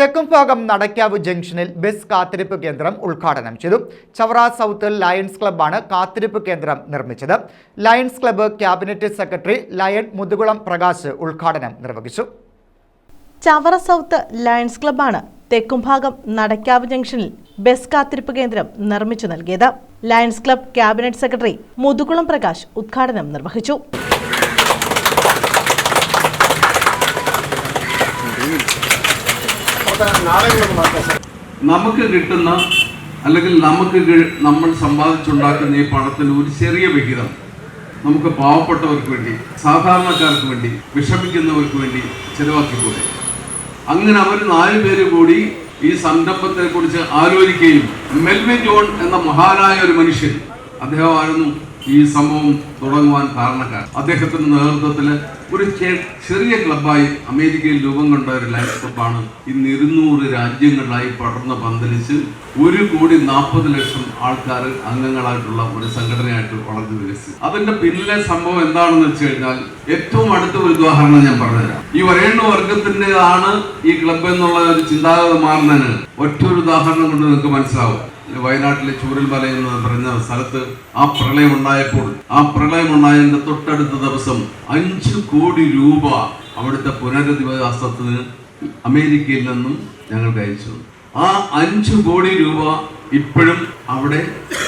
തെക്കുംഭാഗം നടക്കാവ് ജംഗ്ഷനിൽ ബസ് കാത്തിരിപ്പ് കേന്ദ്രം ഉദ്ഘാടനം ചെയ്തു. ചവറ സൗത്ത് ലയൺസ് ക്ലബ്ബാണ് കാത്തിരിപ്പ് കേന്ദ്രം നിർമ്മിച്ചത്. Lions club cabinet secretary lion Muthukulam Prakash ഉദ്ഘാടനം നിർവഹിച്ചു. ചവറ സൗത്ത് ലയൺസ് ക്ലബ്ബാണ് തെക്കുംഭാഗം നടക്കാവ് ജംഗ്ഷനിൽ ബസ് കാത്തിരിപ്പ് കേന്ദ്രം നിർമ്മിച്ചു നൽകിയത്. Lions club cabinet secretary Muthukulam Prakash ഉദ്ഘാടനം നിർവഹിച്ചു. നമുക്ക് കിട്ടുന്ന അല്ലെങ്കിൽ നമുക്ക് നമ്മൾ സമ്പാദിച്ചുണ്ടാക്കുന്ന ഈ പണത്തിൽ ഒരു ചെറിയ വിഹിതം നമുക്ക് പാവപ്പെട്ടവർക്ക് വേണ്ടി സാധാരണക്കാർക്ക് വേണ്ടി വിഷമിക്കുന്നവർക്ക് വേണ്ടി ചെലവാക്കിക്കൂടെ? അങ്ങനെ അവർ നാല് പേര് കൂടി ഈ സംരംഭത്തെ കുറിച്ച് ആലോചിക്കുകയും മെൽവിൻ ജോൺ എന്ന മഹാനായ ഒരു മനുഷ്യൻ അദ്ദേഹമായിരുന്നു ഈ സംഭവം തുടങ്ങുവാൻ കാരണക്കാരൻ. അദ്ദേഹത്തിന്റെ നേതൃത്വത്തിൽ ഒരു ചെറിയ ക്ലബായി അമേരിക്കയിൽ രൂപം കൊണ്ട ഒരു ലയൺസ് ക്ലബാണ് ഇന്ന് ഇരുന്നൂറ് രാജ്യങ്ങളിലായി പടർന്ന് പന്തലിച്ച് ഒരു കോടി നാൽപ്പത് ലക്ഷം ആൾക്കാർ അംഗങ്ങളായിട്ടുള്ള ഒരു സംഘടനയായിട്ട് വളർന്നു വികസിച്ചു. അതിന്റെ പിന്നിലെ സംഭവം എന്താണെന്ന് വെച്ച് കഴിഞ്ഞാൽ ഏറ്റവും അടുത്ത ഒരു ഉദാഹരണം ഞാൻ പറഞ്ഞുതരാം. ഈ വരേണ്ട വർഗത്തിന്റെതാണ് ഈ ക്ലബ് എന്നുള്ള ഒരു ചിന്താഗതി മാറുന്നതിന് ഒറ്റ ഒരു ഉദാഹരണം കൊണ്ട് നിങ്ങൾക്ക് മനസ്സിലാവും. വയനാട്ടിലെ ചൂരൽമല എന്ന് പറഞ്ഞ സ്ഥലത്ത് ആ പ്രളയം ഉണ്ടായപ്പോൾ ആ പ്രളയം ഉണ്ടായതിന്റെ തൊട്ടടുത്ത ദിവസം അഞ്ചു കോടി രൂപ അവിടുത്തെ പുനരധിവാസത്തിന് അമേരിക്കയിൽ നിന്നും ഞങ്ങൾക്ക് അയച്ചു. ആ അഞ്ചു കോടി രൂപ ഇപ്പോഴും അവിടെ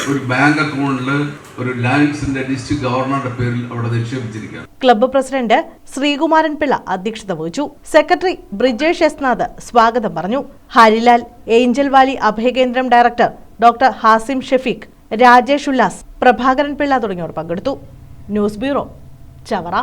ഒരു ബാങ്ക് അക്കൗണ്ടിൽ ഒരു ലാൻഡ്സിന്റെ ഡിസ്ട്രിക്ട് ഗവർണറുടെ പേരിൽ അവിടെ നിക്ഷേപിച്ചിരിക്കുകയാണ്. ക്ലബ്ബ് പ്രസിഡന്റ് ശ്രീകുമാരൻ പിള്ള അധ്യക്ഷത വഹിച്ചു. സെക്രട്ടറി ബ്രിജേഷ് എസ്നാഥ് സ്വാഗതം പറഞ്ഞു. ഹരിലാൽ ഏഞ്ചൽ വാലി അഭയകേന്ദ്രം ഡയറക്ടർ ഡോക്ടർ ഹാസിം ഷെഫീഖ് രാജേഷ് ഉല്ലാസ് പ്രഭാകരൻ പിള്ള തുടങ്ങിയവർ പങ്കെടുത്തു. News bureau Chavara.